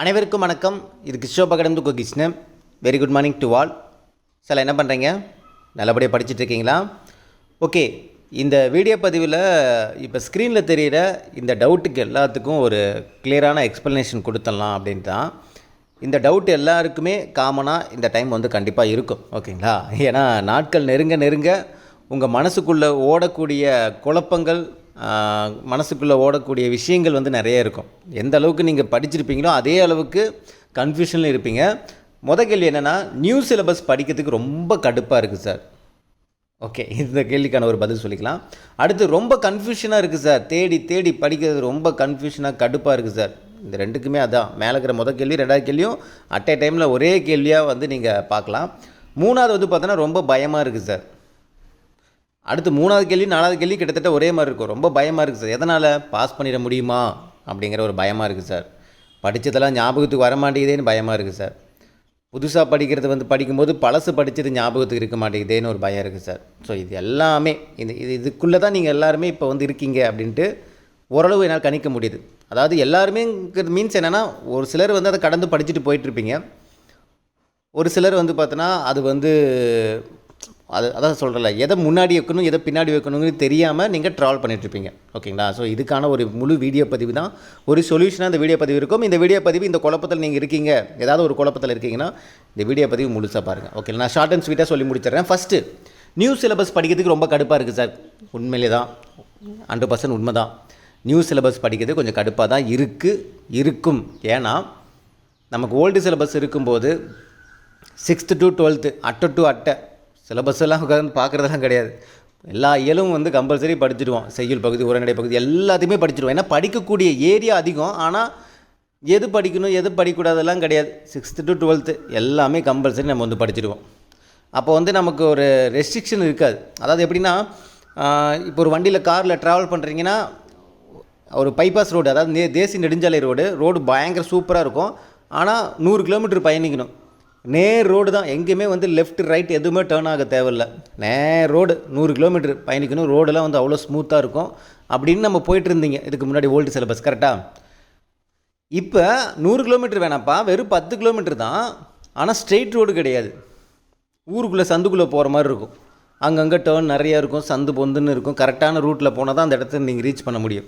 அனைவருக்கும் வணக்கம். இது கிஷோப் அகாடமி கு Krishnan. Very good morning to all சில என்ன பண்ணுறீங்க நல்லபடியாக படிச்சுட்டு இருக்கீங்களா? ஓகே இந்த வீடியோ பதிவில் இப்போ ஸ்க்ரீனில் தெரிகிற இந்த டவுட்டுக்கு எல்லாத்துக்கும் ஒரு கிளியரான எக்ஸ்ப்ளனேஷன் கொடுத்துடலாம் அப்படின்ட்டு தான் இந்த டவுட் எல்லாருக்குமே காமனாக இந்த டைம் வந்து கண்டிப்பாக இருக்கும். ஓகேங்களா ஏன்னா நாட்கள் நெருங்க நெருங்க உங்கள் மனசுக்குள்ளே ஓடக்கூடிய குழப்பங்கள் மனசுக்குள்ளே ஓடக்கூடிய விஷயங்கள் வந்து நிறைய இருக்கும். எந்த அளவுக்கு நீங்கள் படிச்சிருப்பீங்களோ அதே அளவுக்கு கன்ஃபியூஷனில் இருப்பீங்க. முத கேள்வி என்னென்னா நியூ சிலபஸ் படிக்கிறதுக்கு ரொம்ப கடுப்பாக இருக்குது சார் ஓகே இந்த கேள்விக்கான ஒரு பதில் சொல்லிக்கலாம். அடுத்து ரொம்ப கன்ஃபியூஷனாக இருக்குது சார் தேடி தேடி படிக்கிறது ரொம்ப கன்ஃபியூஷனாக கடுப்பாக இருக்குது சார் இந்த ரெண்டுக்குமே அதான். மேலே இருக்கிற முத கேள்வி ரெண்டாவது கேள்வியும் அட் எ டைமில் ஒரே கேள்வியாக வந்து நீங்கள் பார்க்கலாம். மூணாவது வந்து பார்த்தோன்னா ரொம்ப பயமாக இருக்குது சார் அடுத்து மூணாவது கேள்வி நாலாவது கேள்வி கிட்டத்தட்ட ஒரே மாதிரி இருக்கும். ரொம்ப பயமாக இருக்குது சார். எதனால் பாஸ் பண்ணிட முடியுமா அப்படிங்கிற ஒரு பயமாக இருக்குது சார். படித்ததெல்லாம் ஞாபகத்துக்கு வரமாட்டேங்குதேன்னு பயமாக இருக்குது சார். புதுசாக படிக்கிறது வந்து படிக்கும்போது பழசு படித்தது ஞாபகத்துக்கு இருக்க மாட்டேங்குதேன்னு ஒரு பயம் இருக்குது சார். ஸோ இது எல்லாமே இது இது இதுக்குள்ளே தான் நீங்கள் எல்லாருமே இப்போ வந்து இருக்கீங்க அப்படின்ட்டு ஓரளவு என்னால் கணிக்க முடியுது. அதாவது எல்லாருமே மீன்ஸ் என்னென்னா ஒரு சிலர் வந்து அதை கடந்து படிச்சுட்டு போயிட்டுருப்பீங்க ஒரு சிலர் வந்து பார்த்தோன்னா அது வந்து அது அதான் சொல்கிறல எதை முன்னாடி வைக்கணும் எதை பின்னாடி வைக்கணுங்கிறது தெரியாமல் நீங்கள் ட்ராவல் பண்ணிகிட்ருப்பீங்க ஓகேங்களா ஸோ இதுக்கான ஒரு முழு வீடியோ பதிவு தான். ஒரு சொல்யூஷனாக இந்த வீடியோ பதிவு இருக்கும். இந்த வீடியோ பதிவு இந்த குழப்பத்தில் நீங்கள் இருக்கீங்க. ஏதாவது ஒரு குழப்பத்தில் இருக்கீங்கன்னா இந்த வீடியோ பதிவு முழுசாக பாருங்கள் ஓகே நான் ஷார்ட் அண்ட் ஸ்வீட்டாக சொல்லி முடிச்சிடுறேன். ஃபஸ்ட்டு நியூ சிலபஸ் படிக்கிறதுக்கு ரொம்ப கடுப்பாக இருக்குது சார் உண்மையிலே தான். ஹண்ட்ரட் பர்சன்ட் உண்மை தான். நியூ சிலபஸ் படிக்கிறது கொஞ்சம் கடுப்பாக தான் இருக்குது இருக்கும். ஏன்னா நமக்கு ஓல்டு சிலபஸ் இருக்கும்போது சிக்ஸ்த்து டு டுவெல்த்து அட்டை டு அட்டை சிலபஸ்லாம் உட்காந்து பார்க்குறதெல்லாம் கிடையாது. எல்லா இயலும் வந்து கம்பல்சரி படிச்சிடுவோம் செய்யுள் பகுதி உரைநடை பகுதி எல்லாத்தையுமே படிச்சிடுவோம் ஏன்னா படிக்கக்கூடிய ஏரியா அதிகம். ஆனால் எது படிக்கணும் எது படிக்கக்கூடாதெல்லாம் கிடையாது. சிக்ஸ்த்து டு டுவெல்த்து எல்லாமே கம்பல்சரி நம்ம வந்து படிச்சிடுவோம். அப்போ வந்து நமக்கு ஒரு ரெஸ்ட்ரிக்ஷன் இருக்காது. அதாவது எப்படின்னா இப்போ ஒரு வண்டியில் காரில் ட்ராவல் பண்ணுறீங்கன்னா ஒரு பைபாஸ் ரோடு அதாவது நே தேசிய நெடுஞ்சாலை ரோடு ரோடு பயங்கர சூப்பராக இருக்கும். ஆனால் நூறு கிலோமீட்டர் பயணிக்கணும். நேர் ரோடு தான். எங்கேயுமே வந்து லெஃப்ட் ரைட் எதுவுமே டேர்ன் ஆக தேவையில்ல. நேர் ரோடு நூறு கிலோமீட்டர் பயணிக்கணும். ரோடெல்லாம் வந்து அவ்வளோ ஸ்மூத்தாக இருக்கும். அப்படின்னு நம்ம போயிட்டு இருந்தீங்க. இதுக்கு முன்னாடி ஓல்டு சிலபஸ் கரெக்டாக இப்போ நூறு கிலோமீட்டர் வேணாப்பா. வெறும் பத்து கிலோமீட்டர் தான். ஆனால் ஸ்ட்ரெயிட் ரோடு கிடையாது. ஊருக்குள்ளே சந்துக்குள்ளே போகிற மாதிரி இருக்கும். அங்கங்கே டேர்ன் நிறையா இருக்கும். சந்து பொந்துன்னு இருக்கும். கரெக்டான ரூட்டில் போனால் தான் அந்த இடத்த நீங்கள் ரீச் பண்ண முடியும்.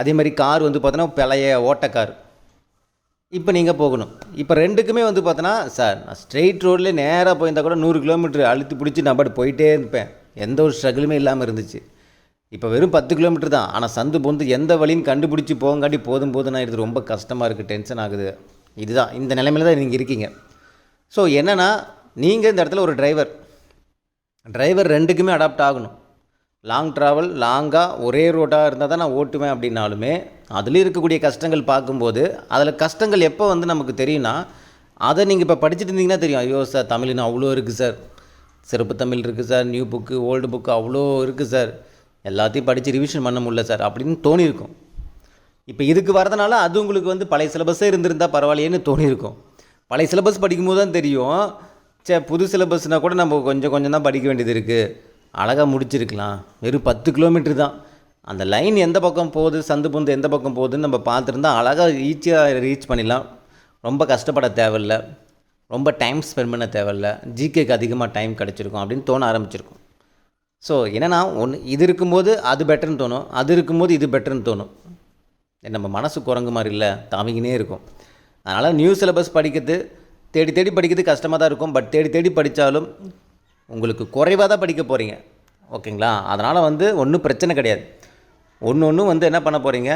அதே மாதிரி கார் வந்து பார்த்தோன்னா பழைய ஓட்ட கார் இப்போ நீங்கள் போகணும். இப்போ ரெண்டுக்குமே வந்து பார்த்தோன்னா சார் நான் ஸ்ட்ரெயிட் ரோட்லேயே நேராக போயிருந்தா கூட நூறு கிலோமீட்டர் அழுத்தி பிடிச்சி நான் பாட்டு போயிட்டே இருப்பேன். எந்த ஒரு ஸ்ட்ரகிளுமே இல்லாமல் இருந்துச்சு. இப்போ வெறும் பத்து கிலோமீட்டர் தான். ஆனால் சந்து பொந்து எந்த வழின்னு கண்டுபிடிச்சி போங்காட்டி போதும் போதும் இது ரொம்ப கஷ்டமாக இருக்குது டென்ஷன் ஆகுது. இதுதான். இந்த நிலைமையில தான் நீங்கள் இருக்கீங்க. ஸோ என்னென்னா நீங்கள் இந்த இடத்துல ஒரு டிரைவர் டிரைவர் ரெண்டுக்குமே அடாப்ட் ஆகணும். லாங் ட்ராவல் லாங்காக ஒரே ரோட்டாக இருந்தால் தான் நான் ஓட்டுவேன் அப்படின்னாலுமே அதுலேயும் இருக்கக்கூடிய கஷ்டங்கள் பார்க்கும்போது அதில் கஷ்டங்கள் எப்போ வந்து நமக்கு தெரியும்னா அதை நீங்கள் இப்போ படிச்சுட்டு இருந்தீங்கன்னா தெரியும். ஐயோ சார் தமிழ்னு அவ்வளோ இருக்குது சார் சிறப்பு தமிழ் இருக்குது sir new book old book அவ்வளோ இருக்குது சார் எல்லாத்தையும் படித்து ரிவிஷன் பண்ண முடியல சார் அப்படின்னு தோணியிருக்கும். இப்போ இதுக்கு வரதுனால அது உங்களுக்கு வந்து பழைய சிலபஸே இருந்திருந்தால் பரவாயில்லையேன்னு தோணியிருக்கும். பழைய சிலபஸ் படிக்கும்போது தான் தெரியும். சே புது சிலபஸ்னால் கூட நம்ம கொஞ்சம் கொஞ்சம் தான் படிக்க வேண்டியது இருக்குது அழகாக முடிச்சிருக்கலாம். வெறும் பத்து கிலோமீட்டர் தான். அந்த லைன் எந்த பக்கம் போகுது சந்து பொந்து எந்த பக்கம் போகுதுன்னு நம்ம பார்த்துருந்தா அழகாக ஈஸியாக ரீச் பண்ணிடலாம். ரொம்ப கஷ்டப்பட தேவையில்ல. ரொம்ப டைம் ஸ்பெண்ட் பண்ண தேவையில்ல. ஜிகேக்கு அதிகமாக டைம் கிடச்சிருக்கும் அப்படின்னு தோண ஆரம்பிச்சிருக்கும். ஸோ என்னென்னா ஒன்று இது இருக்கும்போது அது பெட்டர்னு தோணும். அது இருக்கும்போது இது பெட்டர்னு தோணும். நம்ம மனசு குரங்கு மாதிரி இல்லை. தாமிங்கினே இருக்கும். அதனால் நியூ சிலபஸ் படிக்கிறது தேடி தேடி படிக்கிறது கஷ்டமாக தான் இருக்கும். பட் தேடி தேடி படித்தாலும் உங்களுக்கு குறைவாக தான் படிக்க போகிறீங்க ஓகேங்களா? அதனால் வந்து ஒன்றும் பிரச்சனை கிடையாது. ஒன்று ஒன்றும் வந்து என்ன பண்ண போகிறீங்க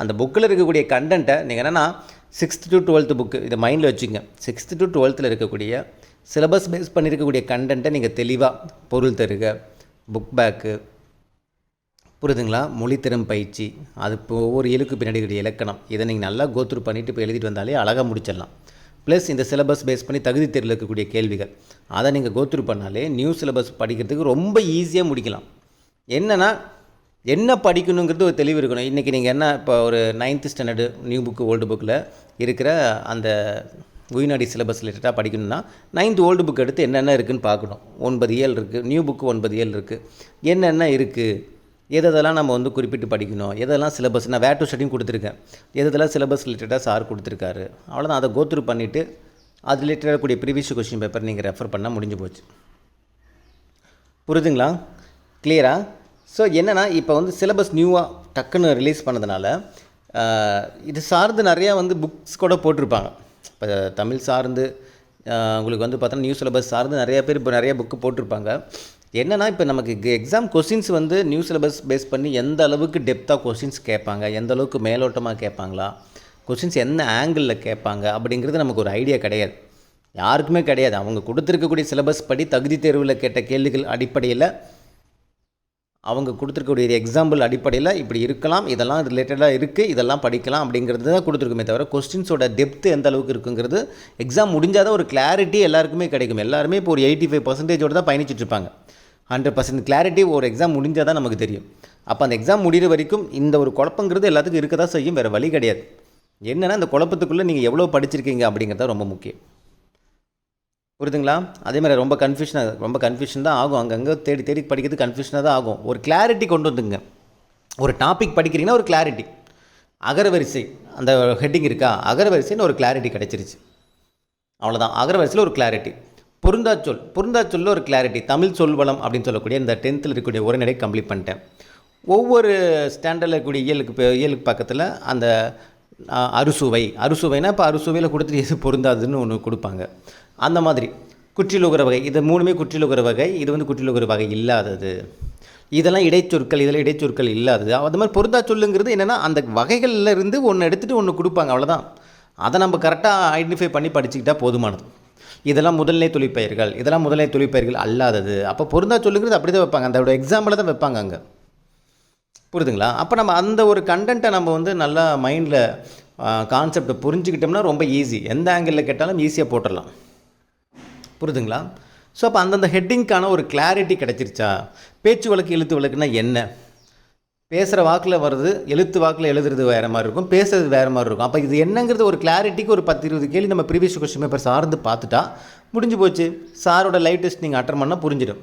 அந்த புக்கில் இருக்கக்கூடிய கண்டென்ட்டை நீங்கள் என்னென்னா சிக்ஸ்த் டு டுவெல்த்து புக்கு இதை மைண்டில் வச்சுங்க சிக்ஸ்த்து டு டுவெல்த்தில் இருக்கக்கூடிய சிலபஸ் பேஸ் பண்ணியிருக்கக்கூடிய கண்டென்ட்டை நீங்கள் தெளிவாக பொருள் தருக புக் பேக்கு புரியுதுங்களா? மொழித்திறன் பயிற்சி. அது இப்போ ஒவ்வொரு இழுக்கு பின்னாடி இலக்கணம். இதை நீங்கள் நல்லா கோத்ரூ பண்ணிவிட்டு இப்போ எழுதிட்டு வந்தாலே அழகாக முடிச்சிடலாம். ப்ளஸ் இந்த சிலபஸ் பேஸ் பண்ணி தகுதி தேர்வில் இருக்கக்கூடிய கேள்விகள். அதை நீங்கள் கோத்ரூ பண்ணாலே நியூ சிலபஸ் படிக்கிறதுக்கு ரொம்ப ஈஸியாக முடிக்கலாம். என்னென்னா என்ன படிக்கணுங்கிறது ஒரு தெளிவு இருக்கணும். இன்றைக்கி நீங்கள் என்ன இப்போ ஒரு ninth standard new book old புக்கில் இருக்கிற அந்த உயிர்நாடி சிலபஸ் ரிலேட்டடாக படிக்கணும்னா நைன்த் ஓல்டு புக் எடுத்து என்னென்ன இருக்குதுன்னு பார்க்கணும். ஒன்பது ஏழு இருக்குது நியூ புக்கு ஒன்பது ஏழு இருக்குது என்னென்ன இருக்குது எதெல்லாம் நம்ம வந்து குறிப்பிட்டு படிக்கணும் எதெல்லாம் சிலபஸ் நான் வேர் டு ஸ்டடியும் கொடுத்துருக்கேன். எதெல்லாம் சிலபஸ் ரிலேட்டடாக சார் கொடுத்துருக்காரு. அவ்வளோதான் அதை கோத்ரூ பண்ணிவிட்டு அது ரிலேட்டடாக கூடிய ப்ரீவியஸ் கொஸ்டின் பேப்பர் நீங்கள் ரெஃபர் பண்ணால் முடிஞ்சு போச்சு. புரிதுங்களா? கிளியரா ஸோ என்னென்னா இப்போ வந்து சிலபஸ் நியூவாக டக்குன்னு ரிலீஸ் பண்ணதுனால இது சார்ந்து நிறையா வந்து புக்ஸ் கூட போட்டிருப்பாங்க. இப்போ தமிழ் சார்ந்து உங்களுக்கு வந்து பார்த்தோன்னா நியூ சிலபஸ் சார்ந்து நிறைய பேர் இப்போ நிறைய புக்கு போட்டிருப்பாங்க. என்னென்னா இப்போ நமக்கு எக்ஸாம் கொஸ்டின்ஸ் வந்து நியூ சிலபஸ் பேஸ் பண்ணி எந்த அளவுக்கு டெப்த்தாக கொஸ்டின்ஸ் கேட்பாங்க எந்த அளவுக்கு மேலோட்டமாக கேட்பாங்களா கொஸ்டின்ஸ் என்ன ஆங்கிளில் கேட்பாங்க அப்படிங்கிறது நமக்கு ஒரு ஐடியா கிடையாது. யாருக்குமே கிடையாது. அவங்க கொடுத்துருக்கக்கூடிய சிலபஸ் படி தகுதி தேர்வில் கேட்ட கேள்விகள் அடிப்படையில் அவங்க கொடுத்துருக்கக்கூடிய எக்ஸாம்பிள் அடிப்படையில் இப்படி இருக்கலாம் இதெல்லாம் ரிலேட்டடாக இருக்குது இதெல்லாம் படிக்கலாம் அப்படிங்கிறது தான் கொடுத்துருக்குமே தவிர கொஸ்டின்ஸோட டெப்த் எந்த அளவுக்கு இருக்குங்கிறது எக்ஸாம் முடிஞ்சால் தான் ஒரு கிளாரிட்டி எல்லாருக்குமே கிடைக்கும். எல்லாருமே இப்போ ஒரு எயிட்டி ஃபைவ் பர்சன்டேஜோடு தான் பயணிச்சுட்டு இருப்பாங்க. ஹண்ட்ரட் பர்சன்ட் கிளாரிட்டி ஒரு எக்ஸாம் முடிஞ்சால் தான் நமக்கு தெரியும். அப்போ அந்த எக்ஸாம் முடிகிற வரைக்கும் இந்த ஒரு குழப்பங்கிறது எல்லாத்துக்கும் இருக்க தான் செய்யும் வேறு வழி கிடையாது. என்னென்னா இந்த குழப்பத்துக்குள்ளே நீங்கள் எவ்வளோ படிச்சிருக்கீங்க அப்படிங்கிறது ரொம்ப முக்கியம். புரியுதுங்களா? அதே மாதிரி ரொம்ப கன்ஃபியூஷனாக ரொம்ப கன்ஃபியூஷன் தான் ஆகும். அங்கங்கே தேடி தேடி படிக்கிறது கன்ஃபியூஷனாக தான் ஆகும். ஒரு கிளாரிட்டி கொண்டு வந்துங்க ஒரு டாபிக் படிக்கிறீங்கன்னா ஒரு கிளாரிட்டி அகரவரிசை அந்த ஹெட்டிங் இருக்கா? அகரவரிசைன்னு ஒரு கிளாரிட்டி கிடச்சிருச்சு. அவ்வளோதான் அகரவரிசையில் ஒரு கிளாரிட்டி பொருந்தாச்சொல் பொருந்தாச்சொல்ல ஒரு கிளாரிட்டி தமிழ் சொல்வளம் அப்படின்னு சொல்லக்கூடிய இந்த டென்த்தில் இருக்கக்கூடிய உரைநடை கம்ப்ளீட் பண்ணிட்டேன். ஒவ்வொரு ஸ்டாண்டர்டில் இருக்கக்கூடிய இயலுக்கு இப்போ இயலுக்கு பக்கத்தில் அந்த அறுசுவை அறுசுவைனா இப்போ அறுசுவையில் கொடுத்துட்டு எது பொருந்தாதுன்னு ஒன்று கொடுப்பாங்க. அந்த மாதிரி குற்றிலுகிற வகை இது மூணுமே குற்றிலுகிற வகை இது வந்து குற்றிலுகிற வகை இல்லாதது. இதெல்லாம் இடைச்சொற்கள் இதில் இடைச்சொற்கள் இல்லாதது. அது மாதிரி பொருந்தா சொல்லுங்கிறது என்னென்னா அந்த வகைகள்ல இருந்து ஒன்று எடுத்துகிட்டு ஒன்று கொடுப்பாங்க அவ்வளோதான் அதை நம்ம கரெக்டாக ஐடென்டிஃபை பண்ணி படிச்சுக்கிட்டால் போதுமானது. இதெல்லாம் முதல்நிலை தொழிற்பயிர்கள் இதெல்லாம் முதல்நிலை தொழிற்பயிர்கள் அல்லாதது. அப்போ பொருந்தா சொல்லுங்கிறது அப்படி தான் வைப்பாங்க அதோட எக்ஸாம்பிளை தான் வைப்பாங்க அங்கே. புரியுதுங்களா அப்போ நம்ம அந்த ஒரு கண்டென்ட்டை நம்ம வந்து நல்லா மைண்டில் கான்செப்டை புரிஞ்சுக்கிட்டோம்னா ரொம்ப ஈஸி எந்த ஆங்கிளில் கேட்டாலும் ஈஸியாக போட்டுடலாம். புரியுதுங்களா ஸோ அப்போ அந்தந்த ஹெட்டிங்க்கான ஒரு கிளாரிட்டி கிடச்சிருச்சா? பேச்சு வழக்கு எழுத்து வழக்குனா என்ன? பேசுகிற வாக்கில் வருது எழுத்து வாக்கில் எழுதுறது வேறு மாதிரி இருக்கும் பேசுறது வேறு மாதிரி இருக்கும். அப்போ இது என்னங்கிறது ஒரு கிளாரிட்டிக்கு ஒரு பத்து இருபது கேள்வி நம்ம ப்ரீவியஸ் கொஸ்டின் பேப்பர் சார்ந்து பார்த்துட்டா முடிஞ்சு போச்சு. சாரோட லைவ் டெஸ்ட் நீங்கள் அட்டன் பண்ணால் புரிஞ்சிடும்.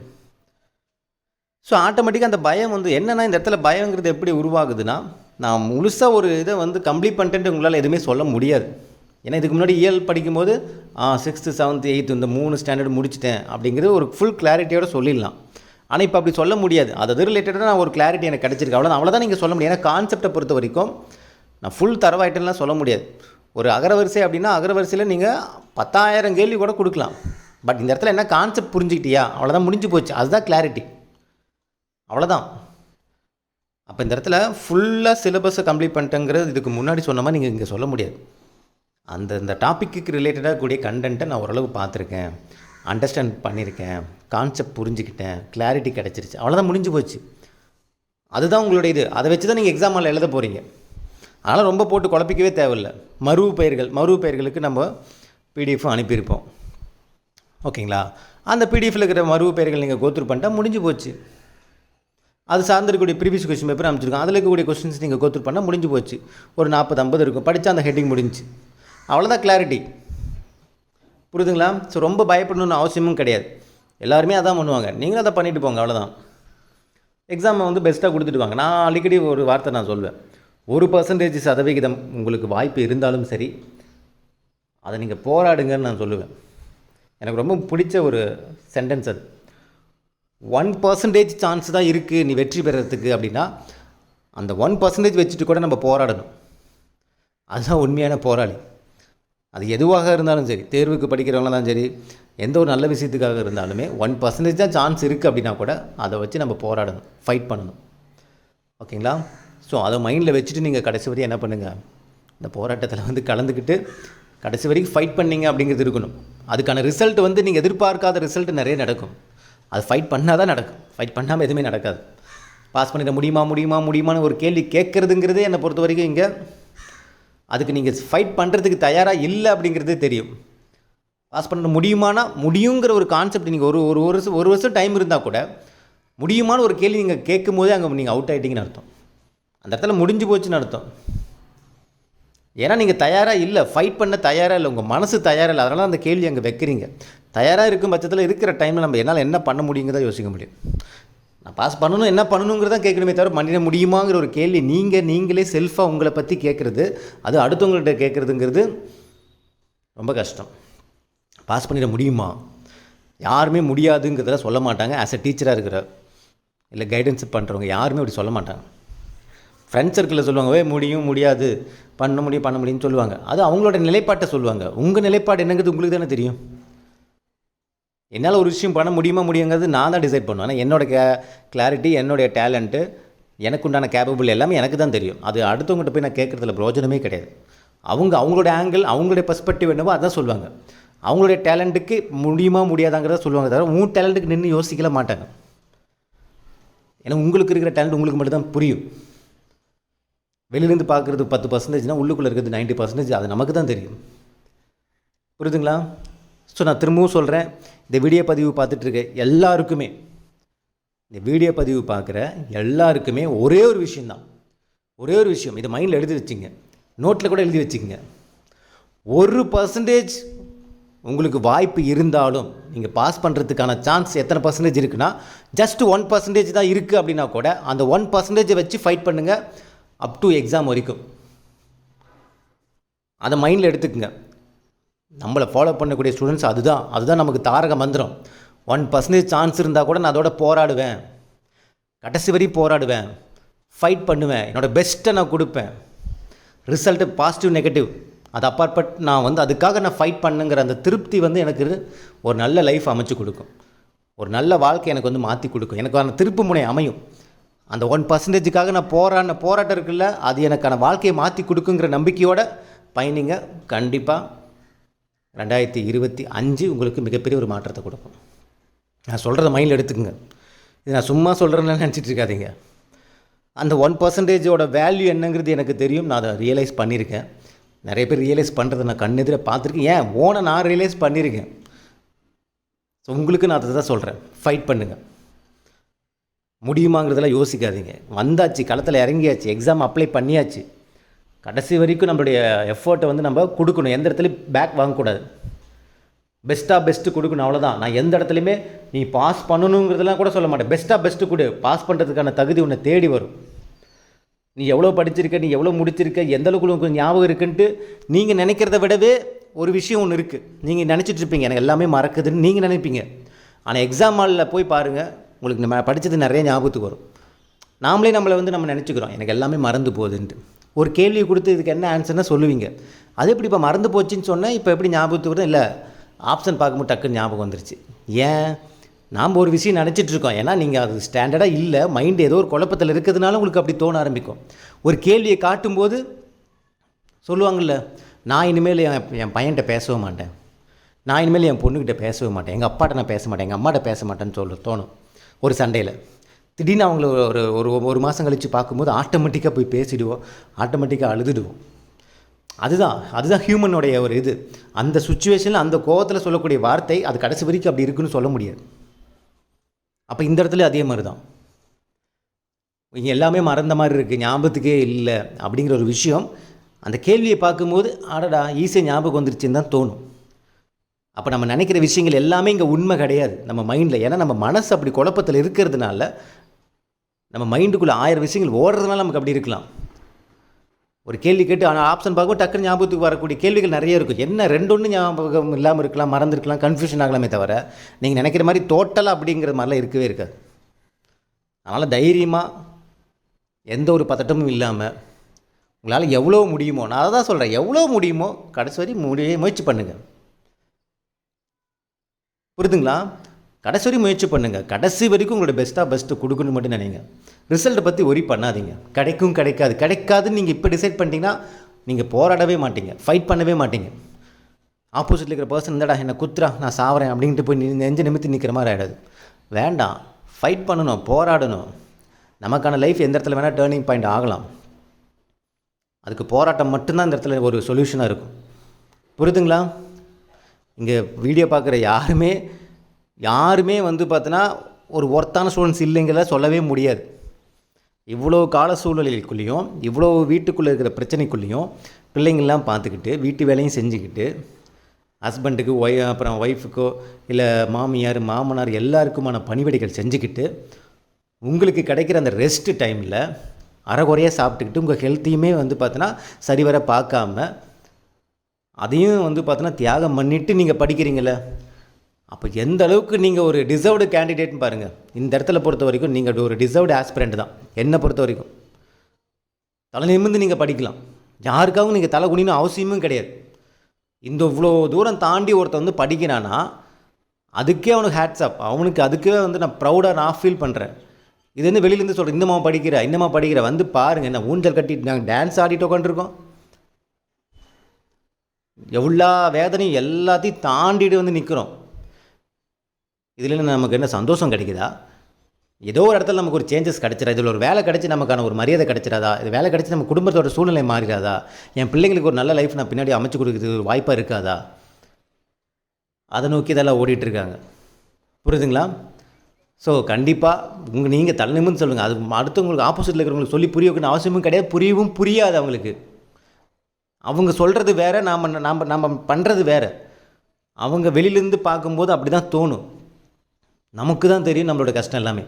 ஸோ ஆட்டோமேட்டிக்காக அந்த பயம் வந்து என்னென்னா இந்த இடத்துல பயங்கிறது எப்படி உருவாகுதுன்னா நான் முழுசாக ஒரு இதை வந்து கம்ப்ளீட் பண்ணிட்டு உங்களால் எதுவுமே சொல்ல முடியாது. ஏன்னா இதுக்கு முன்னாடி இயல் படிக்கும்போது சிக்ஸ்த்து செவன்த்து எயித்து இந்த மூணு ஸ்டாண்டர்ட் முடிச்சிட்டேன் அப்படிங்கிறது ஒரு ஃபுல் கிளாரிட்டியோடு சொல்லிடலாம். ஆனால் இப்போ அப்படி சொல்ல முடியாது. அது ரிலேட்டடாக நான் ஒரு கிளாரிட்டி எனக்கு கிடச்சிருக்கு. அவ்வளோதான் அவ்வளோதான் நீங்கள் சொல்ல முடியும் ஏன்னா கான்செப்டை பொறுத்த வரைக்கும் நான் ஃபுல் தரவாயிட்டெல்லாம் சொல்ல முடியாது. ஒரு அகரவரிசை அப்படின்னா அகரவரிசையில் நீங்கள் பத்தாயிரம் கேள்வி கூட கொடுக்கலாம். பட் இந்த இடத்துல என்ன கான்செப்ட் புரிஞ்சுக்கிட்டியா? அவ்வளோதான் முடிஞ்சு போச்சு. அதுதான் கிளாரிட்டி அவ்வளோதான் அப்போ இந்த இடத்துல ஃபுல்லாக சிலபஸை கம்ப்ளீட் பண்ணிட்டேங்கிறது இதுக்கு முன்னாடி சொன்ன மாதிரி நீங்கள் இங்கே சொல்ல முடியாது. அந்த இந்த டாப்பிக்கு ரிலேட்டடாக கூடிய கண்டென்ட்டை நான் ஓரளவு பார்த்துருக்கேன். அண்டர்ஸ்டாண்ட் பண்ணியிருக்கேன். கான்செப்ட் புரிஞ்சுக்கிட்டேன் கிளாரிட்டி கிடச்சிருச்சு. அவ்வளோதான் முடிஞ்சு போச்சு. அதுதான் உங்களுடைய இது. அதை வச்சு தான் நீங்கள் எக்ஸாம் ஹாலில் எழுத போகிறீங்க அதனால் ரொம்ப போட்டு குழப்பிக்கவே தேவையில்லை. மருவு பெயர்கள் மருவு பெயர்களுக்கு நம்ம பிடிஎஃப் அனுப்பியிருப்போம். ஓகேங்களா? அந்த பிடிஎஃப்பில் இருக்கிற மருவு பெயர்கள் நீங்கள் கோத்ரூ பண்ணிட்டால் முடிஞ்சு போச்சு. அது சார்ந்திருக்கக்கூடிய ப்ரீவியஸ் கொஸ்டின் பேப்பர் அமைச்சிருக்கோம் அதில் இருக்கக்கூடிய கொஸ்டின்ஸ் நீங்கள் கோத்ரூ பண்ணால் முடிஞ்சு போச்சு. ஒரு நாற்பது ஐம்பது இருக்கும். படித்தா அந்த ஹெட்டிங் முடிஞ்சுச்சு அவ்வளோதான் கிளாரிட்டி புரியுதுங்களா? ஸோ ரொம்ப பயப்படணும்னு அவசியமும் கிடையாது. எல்லாருமே அதான் பண்ணுவாங்க. நீங்களும் அதை பண்ணிட்டு போங்க அவ்வளோதான் எக்ஸாமை வந்து பெஸ்ட்டாக கொடுத்துட்டு வாங்க. நான் அடிக்கடி ஒரு வார்த்தை நான் சொல்வேன். ஒரு பர்சன்டேஜ் சதவிகிதம் உங்களுக்கு வாய்ப்பு இருந்தாலும் சரி அதை நீங்கள் போராடுங்கன்னு நான் சொல்லுவேன். எனக்கு ரொம்ப பிடிச்ச ஒரு சென்டென்ஸ் அது. ஒன் பர்சன்டேஜ் சான்ஸ் தான் இருக்குது நீ வெற்றி பெறத்துக்கு அப்படின்னா அந்த ஒன் பர்சன்டேஜ் வச்சுட்டு கூட நம்ம போராடணும். அதுதான் உண்மையான போராளி. அது எதுவாக இருந்தாலும் சரி தேர்வுக்கு படிக்கிறவங்களா தான் சரி எந்த ஒரு நல்ல விஷயத்துக்காக இருந்தாலுமே ஒன் பர்சன்டேஜ் தான் சான்ஸ் இருக்குது அப்படின்னா கூட அதை வச்சு நம்ம போராடணும் ஃபைட் பண்ணணும். ஓகேங்களா? ஸோ அதை மைண்டில் வச்சுட்டு நீங்கள் கடைசி வரையும் என்ன பண்ணுங்கள் இந்த போராட்டத்தில் வந்து கலந்துக்கிட்டு கடைசி வரைக்கும் ஃபைட் பண்ணீங்க அப்படிங்கிறது இருக்கணும். அதுக்கான ரிசல்ட் வந்து நீங்கள் எதிர்பார்க்காத ரிசல்ட் நிறைய நடக்கும். அது ஃபைட் பண்ணால் தான் நடக்கும். ஃபைட் பண்ணாமல் எதுவுமே நடக்காது. பாஸ் பண்ணிட முடியுமா முடியுமா முடியுமான்னு ஒரு கேள்வி கேட்குறதுங்கிறதே என்னை பொறுத்த வரைக்கும் இங்கே அதுக்கு நீங்கள் ஃபைட் பண்ணுறதுக்கு தயாராக இல்லை அப்படிங்கிறதே தெரியும். பாஸ் பண்ண முடியுமானா? முடியுங்கிற ஒரு கான்செப்ட் நீங்கள் ஒரு ஒரு வருஷம் ஒரு வருஷம் டைம் இருந்தால் கூட முடியுமான்னு ஒரு கேள்வி நீங்கள் கேட்கும் போதே அங்கே நீங்கள் அவுட் ஆகிட்டீங்கன்னு அர்த்தம். அந்த இடத்துல முடிஞ்சு போச்சுன்னு அர்த்தம். ஏன்னா நீங்கள் தயாராக இல்லை ஃபைட் பண்ண தயாராக இல்லை உங்கள் மனசு தயாராக இல்லை அதனால் அந்த கேள்வி அங்கே வைக்கிறீங்க. தயாராக இருக்கும் பட்சத்தில் இருக்கிற டைமில் நம்ம என்னால் என்ன பண்ண முடியுங்கிறத யோசிக்க முடியும். நான் பாஸ் பண்ணணும் என்ன பண்ணணுங்கிறதான் கேட்கணுமே தவிர பண்ணிட முடியுமாங்கிற ஒரு கேள்வி நீங்கள் நீங்களே செல்ஃபாக உங்களை பற்றி கேட்குறது அது அடுத்தவங்கள்ட்ட கேட்குறதுங்கிறது ரொம்ப கஷ்டம். பாஸ் பண்ணிட முடியுமா? யாருமே முடியாதுங்கிறதெல்லாம் சொல்ல மாட்டாங்க. ஆஸ் எ டீச்சராக இருக்கிற இல்லை கைடன்ஸ் பண்ணுறவங்க யாருமே அப்படி சொல்ல மாட்டாங்க. ஃப்ரெண்ட்ஸ் சர்க்கிளில் சொல்லுவாங்க வே முடியும் முடியாது. பண்ண முடியும் பண்ண முடியும்னு சொல்லுவாங்க. அது அவங்களோட நிலைப்பாட்டை சொல்லுவாங்க. உங்கள் நிலைப்பாடு என்னங்கிறது உங்களுக்கு தானே தெரியும். என்னால் ஒரு விஷயம் பண்ண முடியுமா முடியுங்கிறது நான் தான் டிசைட் பண்ணுவேன். ஆனால் என்னோட கே கிளாரிட்டி என்னுடைய டேலண்ட்டு எனக்கு உண்டான கேப்பபிள் எல்லாமே எனக்கு தான் தெரியும். அது அடுத்தவங்ககிட்ட போய் நான் கேட்குறதுல பிரயோஜனமே கிடையாது. அவங்க அவங்களோட ஆங்கிள் அவங்களுடைய பெர்ஸ்பெக்டிவ் என்னவோ அதான் சொல்லுவாங்க. அவங்களுடைய டேலண்ட்டுக்கு முடியுமா முடியாதாங்கிறத சொல்லுவாங்க தவிர உன் டேலண்ட்டுக்கு நின்று யோசிக்கல மாட்டாங்க. ஏன்னா உங்களுக்கு இருக்கிற டேலண்ட் உங்களுக்கு மட்டும்தான் புரியும். வெளியிலேருந்து பார்க்குறது பத்து பர்சன்டேஜ்னால் உள்ளுக்குள்ளே இருக்கிறது 90% பர்சன்டேஜ் அது நமக்கு தான் தெரியும். புரியுதுங்களா? ஸோ நான் திரும்பவும் சொல்கிறேன் இந்த வீடியோ பதிவு பார்த்துட்ருக்கேன் எல்லாருக்குமே இந்த வீடியோ பதிவு பார்க்குற எல்லாருக்குமே ஒரே ஒரு விஷயந்தான் ஒரே ஒரு விஷயம் இதை மைண்டில் எழுதி வச்சுங்க. நோட்டில் கூட எழுதி வச்சுக்கங்க. ஒரு பர்சன்டேஜ் உங்களுக்கு வாய்ப்பு இருந்தாலும் நீங்கள் பாஸ் பண்ணுறதுக்கான சான்ஸ் எத்தனை பர்சன்டேஜ் இருக்குன்னா ஜஸ்ட் ஒன் பர்சன்டேஜ் தான் இருக்குது அப்படின்னா கூட அந்த ஒன் பர்சன்டேஜை வச்சு ஃபைட் பண்ணுங்கள் அப் டு எக்ஸாம் வரைக்கும். அதை மைண்டில் எடுத்துக்கங்க. நம்மளை ஃபாலோ பண்ணக்கூடிய ஸ்டூடெண்ட்ஸ் அதுதான். அதுதான் நமக்கு தாரக மந்திரம். ஒன் பர்சன்டேஜ் சான்ஸ் இருந்தால் கூட நான் அதோட போராடுவேன். கடைசி வரையும் போராடுவேன். ஃபைட் பண்ணுவேன். என்னோடய பெஸ்ட்டை நான் கொடுப்பேன். ரிசல்ட்டு பாசிட்டிவ் நெகட்டிவ் அது அப்பாற்பட் நான் வந்து அதுக்காக நான் ஃபைட் பண்ணுங்கிற அந்த திருப்தி வந்து எனக்கு ஒரு நல்ல லைஃப் அமைச்சு கொடுக்கும். ஒரு நல்ல வாழ்க்கை எனக்கு வந்து மாற்றி கொடுக்கும். எனக்கு அந்த திருப்பு முனை அமையும். அந்த ஒன் பர்சன்டேஜுக்காக நான் போராடின போராட்டம் இருக்குல்ல அது எனக்கான வாழ்க்கையை மாற்றி கொடுக்குங்கிற நம்பிக்கையோட பயணிங்க. கண்டிப்பாக ரெண்டாயிரத்தி இருபத்தி அஞ்சு உங்களுக்கு மிகப்பெரிய ஒரு மாற்றத்தை கொடுக்கும். நான் சொல்கிறத மைண்டில் எடுத்துக்கோங்க. இது நான் சும்மா சொல்கிறேன்னு நினச்சிட்டு இருக்காதீங்க. அந்த ஒன் பர்சன்டேஜோட வேல்யூ என்னங்கிறது எனக்கு தெரியும். நான் அதை ரியலைஸ் பண்ணியிருக்கேன். நிறைய பேர் ரியலைஸ் பண்ணுறதை நான் கண்ணெதிர பார்த்துருக்கேன். ஏன்? ஓனை நான் ரியலைஸ் பண்ணியிருக்கேன். ஸோ உங்களுக்கு நான் அதை தான் சொல்கிறேன் ஃபைட் பண்ணுங்கள் முடியுமாங்கிறதெல்லாம் யோசிக்காதீங்க. வந்தாச்சு களத்தில் இறங்கியாச்சு எக்ஸாம் அப்ளை பண்ணியாச்சு. கடைசி வரைக்கும் நம்மளுடைய எஃபர்ட்டை வந்து நம்ம கொடுக்கணும். எந்த இடத்துலையும் பேக் வாங்கக்கூடாது. பெஸ்ட்டாக பெஸ்ட்டு கொடுக்கணும் அவ்வளோதான் நான் எந்த இடத்துலையுமே நீ பாஸ் பண்ணணுங்கிறதெல்லாம் கூட சொல்ல மாட்டேன். பெஸ்ட்டாக பெஸ்ட்டு கொடு. பாஸ் பண்ணுறதுக்கான தகுதி உன்னை தேடி வரும். நீ எவ்வளோ படிச்சிருக்க நீ எவ்வளோ முடிச்சிருக்க எந்த அளவுக்கு உங்களுக்கு ஞாபகம் இருக்குன்ட்டு நீங்கள் நினைக்கிறத விடவே ஒரு விஷயம் ஒன்று இருக்குது நீங்கள் நினச்சிட்டு இருப்பீங்க. எனக்கு எல்லாமே மறக்குதுன்னு நீங்கள் நினைப்பீங்க. ஆனால் எக்ஸாம் ஹாலில் போய் பாருங்கள் உங்களுக்கு நம்ம படித்தது நிறைய ஞாபகத்துக்கு வரும். நாமளே நம்மளை வந்து நம்ம நினச்சிக்கிறோம். எனக்கு எல்லாமே மறந்து போகுதுன்ட்டு. ஒரு கேள்வி கொடுத்து இதுக்கு என்ன ஆன்சர்னா சொல்லுவீங்க. அது எப்படி இப்போ மறந்து போச்சுன்னு சொன்னால் இப்போ எப்படி ஞாபகத்துக்கு வரும் இல்லை ஆப்ஷன் பார்க்கும்போது டக்குன்னு ஞாபகம் வந்துருச்சு. ஏன்? நாம் ஒரு விஷயம் நினச்சிட்டு இருக்கோம். ஏன்னா நீங்கள் அது ஸ்டாண்டர்டாக இல்லை மைண்ட் ஏதோ ஒரு குழப்பத்தில் இருக்கிறதுனால உங்களுக்கு அப்படி தோண ஆரம்பிக்கும். ஒரு கேள்வியை காட்டும்போது சொல்லுவாங்கள்ல நான் இனிமேல் என் என் பையன்கிட்ட பேசவே மாட்டேன். நான் இனிமேல் என் பொண்ணுக்கிட்ட பேசவே மாட்டேன். எங்கள் அப்பாட்ட நான் பேச மாட்டேன். எங்கள் அம்மாட்ட பேச மாட்டேன்னு சொல்ல தோணும். ஒரு சண்டையில். திடீர்னு அவங்கள ஒரு ஒரு ஒரு மாதம் கழித்து பார்க்கும்போது ஆட்டோமேட்டிக்காக போய் பேசிடுவோம். ஆட்டோமேட்டிக்காக அழுதுடுவோம். அதுதான் அதுதான் ஹியூமனுடைய ஒரு இது. அந்த சுச்சுவேஷனில் அந்த கோவத்தில் சொல்லக்கூடிய வார்த்தை அது கடைசி வரைக்கும் அப்படி இருக்குன்னு சொல்ல முடியாது. அப்போ இந்த இடத்துல அதே மாதிரி தான் இங்கே எல்லாமே மறந்த மாதிரி இருக்குது ஞாபகத்துக்கே இல்லை அப்படிங்கிற ஒரு விஷயம். அந்த கேள்வியை பார்க்கும்போது ஆடடா ஈஸியாக ஞாபகம் வந்துருச்சுன்னு தான் தோணும். அப்போ நம்ம நினைக்கிற விஷயங்கள் எல்லாமே இங்கே உண்மை கிடையாது. நம்ம மைண்டில் ஏன்னா நம்ம மனசு அப்படி குழப்பத்தில் இருக்கிறதுனால நம்ம மைண்டுக்குள்ளே ஆயிரம் விஷயங்கள் ஓடுறதுனால நமக்கு அப்படி இருக்கலாம். ஒரு கேள்வி கேட்டு ஆனால் ஆப்ஷன் பார்க்கும் டக்குன்னு ஞாபகத்துக்கு வரக்கூடிய கேள்விகள் நிறைய இருக்கும். என்ன ரெண்டு ஒன்று ஞாபகம் இல்லாமல் இருக்கலாம் மறந்துருக்கலாம் கன்ஃபியூஷன் ஆகலாமே தவிர நீங்கள் நினைக்கிற மாதிரி டோட்டலாக அப்படிங்கிற மாதிரிலாம் இருக்கவே இருக்காது. அதனால் தைரியமாக எந்த ஒரு பதட்டமும் இல்லாமல் உங்களால் எவ்வளோ முடியுமோ நான் அதை தான் சொல்கிறேன் எவ்வளோ முடியுமோ கடைசி வரை முடிய முயற்சி பண்ணுங்கள் புரிதுங்களா? கடைசி வரைக்கும் முயற்சி பண்ணுங்கள் கடைசி வரைக்கும் உங்களோட பெஸ்ட்டாக பெஸ்ட்டு கொடுக்கணும் மட்டும் நினைங்க. ரிசல்ட்டை பற்றி ஒரி பண்ணாதீங்க. கிடைக்கும் கிடைக்காது. கிடைக்காதுன்னு நீங்கள் இப்போ டிசைட் பண்ணிட்டீங்கன்னா நீங்கள் போராடவே மாட்டீங்க. ஃபைட் பண்ணவே மாட்டீங்க. ஆப்போசிட்டில் இருக்கிற பர்சன் இந்தடா என்னை குத்துறா நான் சாவறேன் அப்படின்ட்டு போய் நெ- நெஞ்சு நிமித்தி நிற்கிற மாதிரி ஆகிடாது வேண்டாம். ஃபைட் பண்ணணும் போராடணும். நமக்கான லைஃப் எந்த இடத்துல வேணால் டேர்னிங் பாயிண்ட் ஆகலாம். அதுக்கு போராட்டம் மட்டும்தான் இந்த இடத்துல ஒரு சொல்யூஷனாக இருக்கும். புரியுதுங்களா? இங்கே வீடியோ பார்க்குற யாருமே யாருமே வந்து பார்த்தோன்னா ஒரு ஒர்த்தான ஸ்டூடெண்ட்ஸ் இல்லைங்கிறத சொல்லவே முடியாது. இவ்வளோ கால சூழ்நிலைக்குள்ளேயும் இவ்வளோ வீட்டுக்குள்ளே இருக்கிற பிரச்சனைக்குள்ளேயும் பிள்ளைங்கள்லாம் பார்த்துக்கிட்டு வீட்டு வேலையும் செஞ்சுக்கிட்டு ஹஸ்பண்டுக்கு ஒய் அப்புறம் ஒய்ஃபுக்கோ இல்லை மாமியார் மாமனார் எல்லாருக்குமான பணிவிடைகள் செஞ்சுக்கிட்டு உங்களுக்கு கிடைக்கிற அந்த ரெஸ்ட் டைமில் அறகுறையாக சாப்பிட்டுக்கிட்டு உங்கள் ஹெல்த்தையுமே வந்து பார்த்தீங்கன்னா சரிவர பார்க்காம அதையும் வந்து பார்த்தீங்கன்னா தியாகம் பண்ணிவிட்டு நீங்கள் படிக்கிறீங்களே அப்போ எந்த அளவுக்கு நீங்கள் ஒரு டிசர்வ்டு கேண்டிடேட்னு பாருங்கள் இந்த இடத்துல பொறுத்த வரைக்கும் நீங்கள் ஒரு டிசர்வ்டு ஆஸ்பிரண்ட் தான். என்னை பொறுத்த வரைக்கும். தலை நிமிர்ந்து நீங்கள் படிக்கலாம். யாருக்காகவும் நீங்கள் தலை குனின்னு அவசியமும் கிடையாது. இந்த இவ்வளோ தூரம் தாண்டி ஒருத்தன் வந்து படிக்கிறானா அதுக்கே அவனுக்கு ஹேட்ஸ் அப் அவனுக்கு அதுக்கே வந்து நான் ப்ரௌடாக நான் ஃபீல் பண்ணுறேன் இது வந்து வெளியிலேருந்து சொல்கிறேன் இந்தமா படிக்கிற இன்னமா படிக்கிற. வந்து பாருங்கள் என்ன ஊஞ்சல் கட்டிட்டு நாங்கள் டான்ஸ் ஆடிட்டு உட்காந்துருக்கோம் எவ்வளோ வேதனையும் எல்லாத்தையும் தாண்டிட்டு வந்து நிற்கிறோம் இதுலேருந்து நமக்கு என்ன சந்தோஷம் கிடைக்குதா? ஏதோ ஒரு இடத்துல நமக்கு ஒரு சேஞ்சஸ் கிடச்சிடா இதில் ஒரு வேலை கிடச்சி நமக்கான ஒரு மரியாதை கிடச்சிடாதா இது வேலை கிடச்சி நம்ம குடும்பத்தோட சூழ்நிலை மாறிடாதா என் பிள்ளைங்களுக்கு ஒரு நல்ல லைஃப் நான் பின்னாடி அமைச்சு கொடுக்குறது ஒரு வாய்ப்பாக இருக்காதா? அதை நோக்கி இதெல்லாம் ஓடிட்டுருக்காங்க. புரியுதுங்களா? ஸோ கண்டிப்பாக உங்கள் நீங்கள் தலை சொல்லுங்கள் அது அடுத்தவங்களுக்கு ஆப்போசிட்டில் இருக்கிறவங்களுக்கு சொல்லி புரிய வைக்கணும் அவசியமும் கிடையாது. புரியவும் புரியாது அவங்களுக்கு. அவங்க சொல்கிறது வேறு நாம் நாம் நம்ம பண்ணுறது வேறு. அவங்க வெளியிலேருந்து பார்க்கும்போது அப்படி தான் தோணும். நமக்கு தான் தெரியும் நம்மளோட கஷ்டம் எல்லாமே.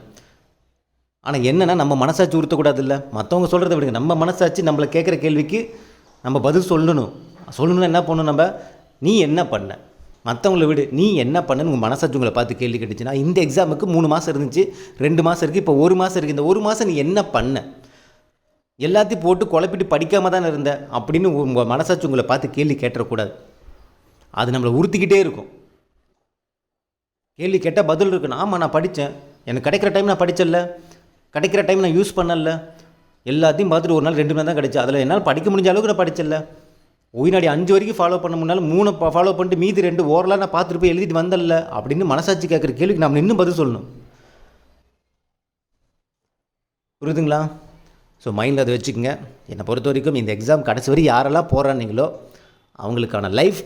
ஆனால் என்னென்னா நம்ம மனசாட்சி உறுத்தக்கூடாதுல்ல மற்றவங்க சொல்கிறத விடுங்க. நம்ம மனசாட்சி நம்மளை கேட்குற கேள்விக்கு நம்ம பதில் சொல்லணும். சொல்லணும்னா என்ன பண்ணணும் நம்ம? நீ என்ன பண்ண? மற்றவங்கள விடு. நீ என்ன பண்ணுன்னு உங்கள் மனசாட்சி உங்களை பார்த்து கேள்வி கேட்டுச்சுன்னா இந்த எக்ஸாமுக்கு மூணு மாதம் இருந்துச்சு ரெண்டு மாதம் இருக்குது இப்போ ஒரு மாதம் இருக்குது இந்த ஒரு மாதம் நீ என்ன பண்ண? எல்லாத்தையும் போட்டு குழப்பிட்டு படிக்காமல் தானே இருந்த? அப்படின்னு உங்கள் மனசாட்சி உங்களை பார்த்து கேள்வி கேட்டுறக்கூடாது. அது நம்மளை உறுத்திக்கிட்டே இருக்கும். கேள்வி கேட்டால் பதில் இருக்குன்னு ஆமாம் நான் படித்தேன் எனக்கு கிடைக்கிற டைம் நான் படித்தல கிடைக்கிற டைம் நான் யூஸ் பண்ணல எல்லாத்தையும் பார்த்துட்டு ஒரு நாள் ரெண்டு மணி தான் கிடைச்சு. அதில் என்னால் படிக்க முடிஞ்ச அளவுக்கு நான் படிச்சல ஒய்நாடி அஞ்சு வரைக்கும் ஃபாலோ பண்ண முன்னால் மூணு ஃபாலோ பண்ணிட்டு மீதி ரெண்டு ஓரலாக நான் பார்த்துட்டு போய் எழுதிட்டு வந்தல அப்படின்னு மனசாட்சி கேட்குற கேள்விக்கு நம்ம இன்னும் பதில் சொல்லணும். புரியுதுங்களா? ஸோ மைண்டில் அதை வச்சுக்கோங்க. என்னை பொறுத்த வரைக்கும் இந்த எக்ஸாம் கடைசி வரை யாரெல்லாம் போகிறானீங்களோ அவங்களுக்கான life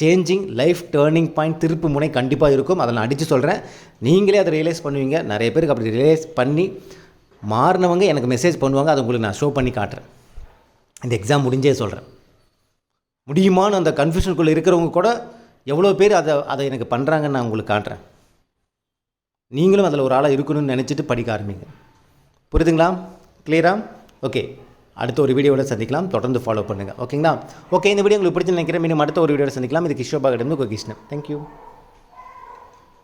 changing life turning point திருப்பு முனை கண்டிப்பாக இருக்கும். அதை நான் அடித்து சொல்கிறேன் நீங்களே அதை ரியலைஸ் பண்ணுவீங்க. நிறைய பேருக்கு அப்படி ரியலைஸ் பண்ணி மாறினவங்க எனக்கு மெசேஜ் பண்ணுவாங்க. அதை உங்களுக்கு நான் ஷோ பண்ணி காட்டுறேன். இந்த எக்ஸாம் முடிஞ்சே சொல்கிறேன் முடியுமான்னு அந்த கன்ஃபியூஷனுக்குள்ளே இருக்கிறவங்க கூட எவ்வளோ பேர் அதை அதை எனக்கு பண்ணுறாங்கன்னு நான் உங்களுக்கு காட்டுறேன். நீங்களும் அதில் ஒரு ஆளாக இருக்கணும்னு நினச்சிட்டு படிக்க ஆரம்பிங்க. புரியுதுங்களா? கிளியரா ஓகே அடுத்த ஒரு வீடியோவில் சந்திக்கலாம். தொடர்ந்து ஃபாலோ பண்ணுங்கள் ஓகேங்களா ஓகே இந்த வீடியோ உங்களுக்கு பிடிச்சி நினைக்கிறேன். மீண்டும் அடுத்த ஒரு வீடியோவில் சந்திக்கலாம். இது கிஷோபா கிட்ட இருந்து கிருஷ்ணன் தேங்க்யூ